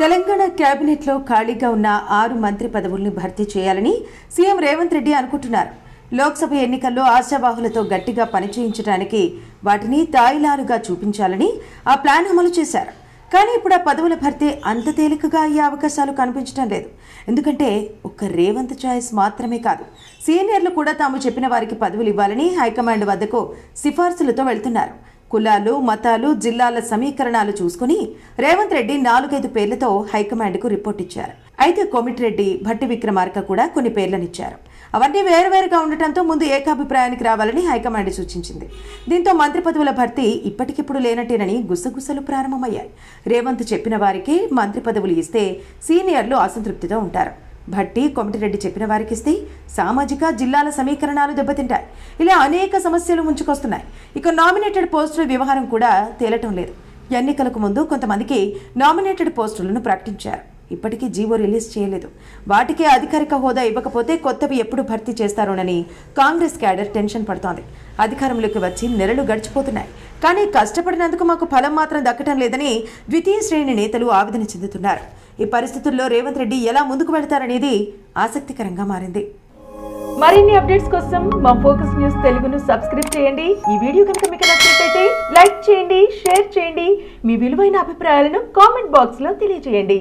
తెలంగాణ కేబినెట్లో ఖాళీగా ఉన్న ఆరు మంత్రి పదవుల్ని భర్తీ చేయాలని సీఎం రేవంత్ రెడ్డి అనుకుంటున్నారు. లోక్సభ ఎన్నికల్లో ఆశావాహులతో గట్టిగా పనిచేయించడానికి వాటిని తాయిలాలుగా చూపించాలని ఆ ప్లాన్ అమలు చేశారు. కానీ ఇప్పుడు ఆ పదవుల భర్తీ అంత తేలికగా అయ్యే అవకాశాలు కనిపించడం లేదు. ఎందుకంటే ఒక్క రేవంత్ చాయిస్ మాత్రమే కాదు సీనియర్లు కూడా తాము చెప్పిన వారికి పదవులు ఇవ్వాలని హైకమాండ్ వద్దకు సిఫార్సులతో వెళ్తున్నారు. కులాలు మతాలు జిల్లాల సమీకరణాలు చూసుకుని రేవంత్ రెడ్డి నాలుగైదు పేర్లతో హైకమాండ్కు రిపోర్ట్ ఇచ్చారు. అయితే కోమిటిరెడ్డి భట్టి విక్రమార్క కూడా కొన్ని పేర్లనిచ్చారు. అవన్నీ వేరువేరుగా ఉండటంతో ముందు ఏకాభిప్రాయానికి రావాలని హైకమాండ్ సూచించింది. దీంతో మంత్రి పదవుల భర్తీ ఇప్పటికిప్పుడు లేనట్టేనని గుసగుసలు ప్రారంభమయ్యాయి. రేవంత్ చెప్పిన వారికి మంత్రి పదవులు ఇస్తే సీనియర్లు అసంతృప్తితో ఉంటారు. భట్టి కొమటిరెడ్డి చెప్పిన వారికి ఇస్తే సామాజిక జిల్లాల సమీకరణాలు దెబ్బతింటాయి. ఇలా అనేక సమస్యలు ముంచుకొస్తున్నాయి. ఇక నామినేటెడ్ పోస్టుల వ్యవహారం కూడా తేలటం లేదు. ఎన్నికలకు ముందు కొంతమందికి నామినేటెడ్ పోస్టులను ప్రకటించారు. ఇప్పటికీ జీవో రిలీజ్ చేయలేదు. వాటికి అధికారిక హోదా ఇవ్వకపోతే కొత్తవి ఎప్పుడు భర్తీ చేస్తారోనని కాంగ్రెస్ క్యాడర్ టెన్షన్ పడుతోంది. అధికారంలోకి వచ్చి నెలలు గడిచిపోతున్నాయి. కానీ కష్టపడినందుకు మాకు ఫలం మాత్రం దక్కటం లేదని ద్వితీయ శ్రేణి నేతలు ఆవేదన చెందుతున్నారు. ఈ పరిస్థితుల్లో రేవంత్ రెడ్డి ఎలా ముందుకు వెళ్తారనేది ఆసక్తికరంగా మారింది. మరిన్ని అప్డేట్స్ కోసం మా ఫోకస్ న్యూస్ తెలుగును సబ్స్క్రైబ్ చేయండి. ఈ వీడియో కనుక మీకు నచ్చినట్లయితే లైక్ చేయండి షేర్ చేయండి. మీ విలువైన అభిప్రాయాలను కామెంట్ బాక్స్లో తెలియజేయండి.